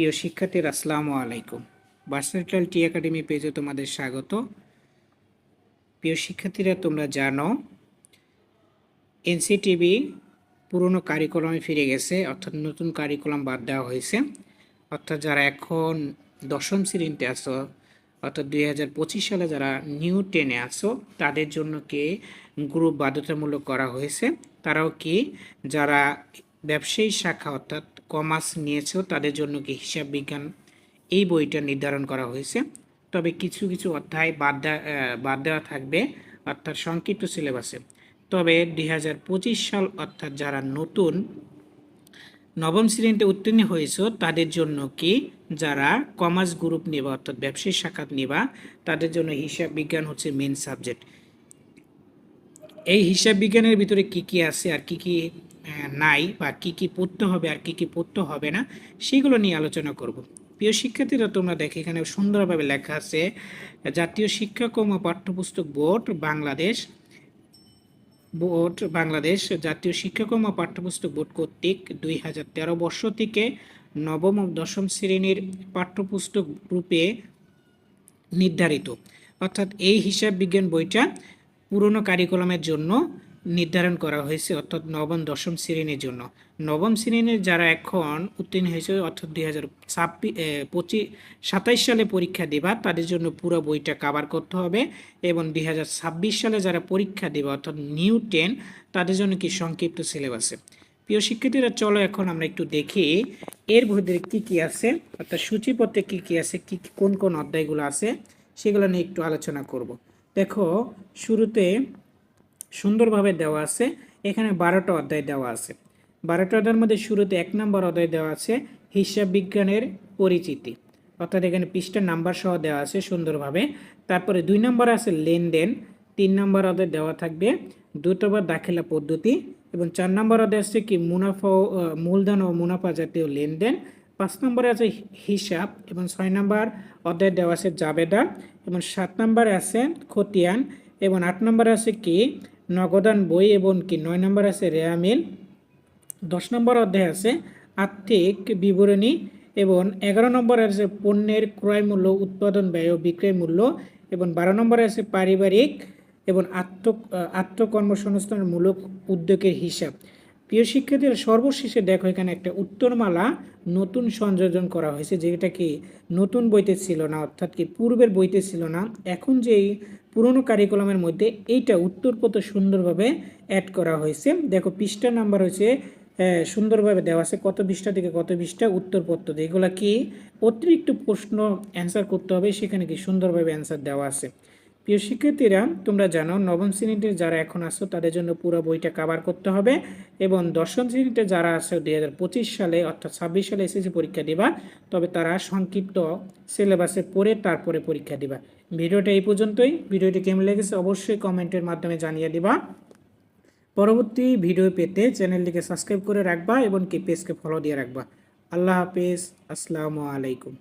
প্রিয় শিক্ষার্থীর, আসসালামু আলাইকুম। ভার্সেটাইল টি একাডেমি পেজে তোমাদের স্বাগত। প্রিয় শিক্ষার্থীরা, তোমরা জানো এনসিটিভি পুরনো কারিকুলামে ফিরে গেছে, অর্থাৎ নতুন কারিকুলাম বাদ দেওয়া হয়েছে। অর্থাৎ যারা এখন দশম শ্রেণীতে আছো, অর্থাৎ দুই হাজার পঁচিশ সালে যারা নিউ টেনে আছো, তাদের জন্য কি গ্রুপ বাধ্যতামূলক করা হয়েছে? তারাও কি যারা ব্যবসায়ী শাখা, অর্থাৎ কমার্স নিয়েছো তাদের জন্য কি হিসাব বিজ্ঞান এই বইটা নির্ধারণ করা হয়েছে। তবে কিছু কিছু অধ্যায় বাদ বাদ দেওয়া থাকবে অর্থাৎ সংক্ষিপ্ত সিলেবাসে। তবে দুই হাজার পঁচিশ সাল অর্থাৎ যারা নতুন নবম শ্রেণীতে উত্তীর্ণ হয়েছে, তাদের জন্য কি যারা কমার্স গ্রুপ নেবা অর্থাৎ ব্যবসায়ী শাখাত নেবা, তাদের জন্য হিসাব বিজ্ঞান হচ্ছে মেন সাবজেক্ট এই হিসাব বিজ্ঞানের ভিতরে কি কি আছে আর কি কি নাই বা কি কি পড়তে হবে আর কি কি পড়তে হবে না, সেগুলো নিয়ে আলোচনা করব। প্রিয় শিক্ষার্থীরা, তোমরা দেখো এখানে সুন্দরভাবে লেখা আছে, জাতীয় শিক্ষাক্রম ও পাঠ্যপুস্তক বোর্ড বাংলাদেশ বোর্ড বাংলাদেশ জাতীয় শিক্ষাক্রম ও পাঠ্যপুস্তক বোর্ড কর্তৃক দুই হাজার তেরো বর্ষ থেকে নবম ও দশম শ্রেণির পাঠ্যপুস্তক রূপে নির্ধারিত। অর্থাৎ এই হিসাব বিজ্ঞান বইটা পুরনো কারিকুলামের জন্য নির্ধারণ করা হয়েছে, অর্থাৎ নবম, দশম শ্রেণির জন্য। নবম শ্রেণির যারা এখন উত্তীর্ণ হয়েছে, অর্থাৎ দুই হাজার ছাব্বিশ পঁচিশ, সাতাইশ সালে পরীক্ষা দেবা, তাদের জন্য পুরো বইটা কাভার করতে হবে এবং দুই হাজার ছাব্বিশ সালে যারা পরীক্ষা দেবে, অর্থাৎ নিউ টেন তাদের জন্য কি সংক্ষিপ্ত সিলেবাসে প্রিয় শিক্ষার্থীরা, চলো এখন আমরা একটু দেখি এর ভিতরে কি কি আছে, অর্থাৎ সূচিপত্রে কি কি আছে, কি কি- কোন কোন অধ্যায়গুলো আছে, সেগুলো নিয়ে একটু আলোচনা করব। দেখো, শুরুতে সুন্দরভাবে দেওয়া আছে। এখানে বারোটা অধ্যায় দেওয়া আছে। বারোটা অধ্যায়ের মধ্যে শুরুতে এক নম্বর অধ্যায় দেওয়া আছে, হিসাব বিজ্ঞানের পরিচিতি। অর্থাৎ এখানে পৃষ্ঠার নাম্বার সহ দেওয়া আছে সুন্দরভাবে। তারপরে দুই নম্বর আছে লেনদেন। তিন নম্বর অধ্যায় দেওয়া থাকবে দ্রুতবার দাখিলা পদ্ধতি। এবং চার নম্বর অধ্যায় আছে কি মুনাফা মূলধন ও মুনাফা জাতীয় লেনদেন। পাঁচ নম্বরে আছে হিসাব। এবং ছয় নম্বর অধ্যায় দেওয়া আছে জাবেদা। এবং সাত নম্বরে আছে খতিয়ান। এবং আট নম্বরে আছে কি নগদান বই এবং কি নয় নম্বর আছে রেয়ামিল। দশ নম্বর অধ্যায় আছে আর্থিক বিবরণী এবং এগারো নম্বরে আছে পণ্যের ক্রয় মূল্য, উৎপাদন ব্যয় ও বিক্রয় মূল্য এবং বারো নম্বরে আছে পারিবারিক এবং আত্ম আত্মকর্মসংস্থানমূলক উদ্যোগের হিসাব। প্রিয় শিক্ষার্থীরা, সর্বশেষে দেখো এখানে একটা উত্তরমালা নতুন সংযোজন করা হয়েছে, যেটা কি নতুন বইতে ছিল না, অর্থাৎ কি পূর্বের বইতে ছিল না। এখন যে এই পুরনো কারিকুলামের মধ্যে এইটা উত্তর কত সুন্দরভাবে অ্যাড করা হয়েছে। দেখো পৃষ্ঠা নাম্বার হয়েছে সুন্দরভাবে দেওয়া আছে, কত পৃষ্ঠা থেকে কত পৃষ্ঠা উত্তরপত্র এগুলা কি? অতিরিক্ত প্রশ্ন অ্যান্সার করতে হবে, সেখানে কি সুন্দরভাবে অ্যান্সার দেওয়া আছে। প্রিয় শিক্ষার্থীরা, তোমরা জানো নবম শ্রেণীতে যারা এখন আসো তাদের জন্য পুরো বইটা কাভার করতে হবে এবং দশম শ্রেণীতে যারা আসো দুই হাজার পঁচিশ সালে অর্থাৎ ছাব্বিশ সালে এসএসসি পরীক্ষা দিবা, তবে তারা সংক্ষিপ্ত সিলেবাসে পড়ে তারপরে পরীক্ষা দিবা। ভিডিওটা এই পর্যন্তই। ভিডিওটি কেমন লেগেছে অবশ্যই কমেন্টের মাধ্যমে জানিয়ে দিবা। পরবর্তী ভিডিও পেতে চ্যানেলটিকে সাবস্ক্রাইব করে রাখবা এবং কি পেজকে ফলো দিয়ে রাখবা। আল্লাহ হাফেজ। আসসালামু আলাইকুম।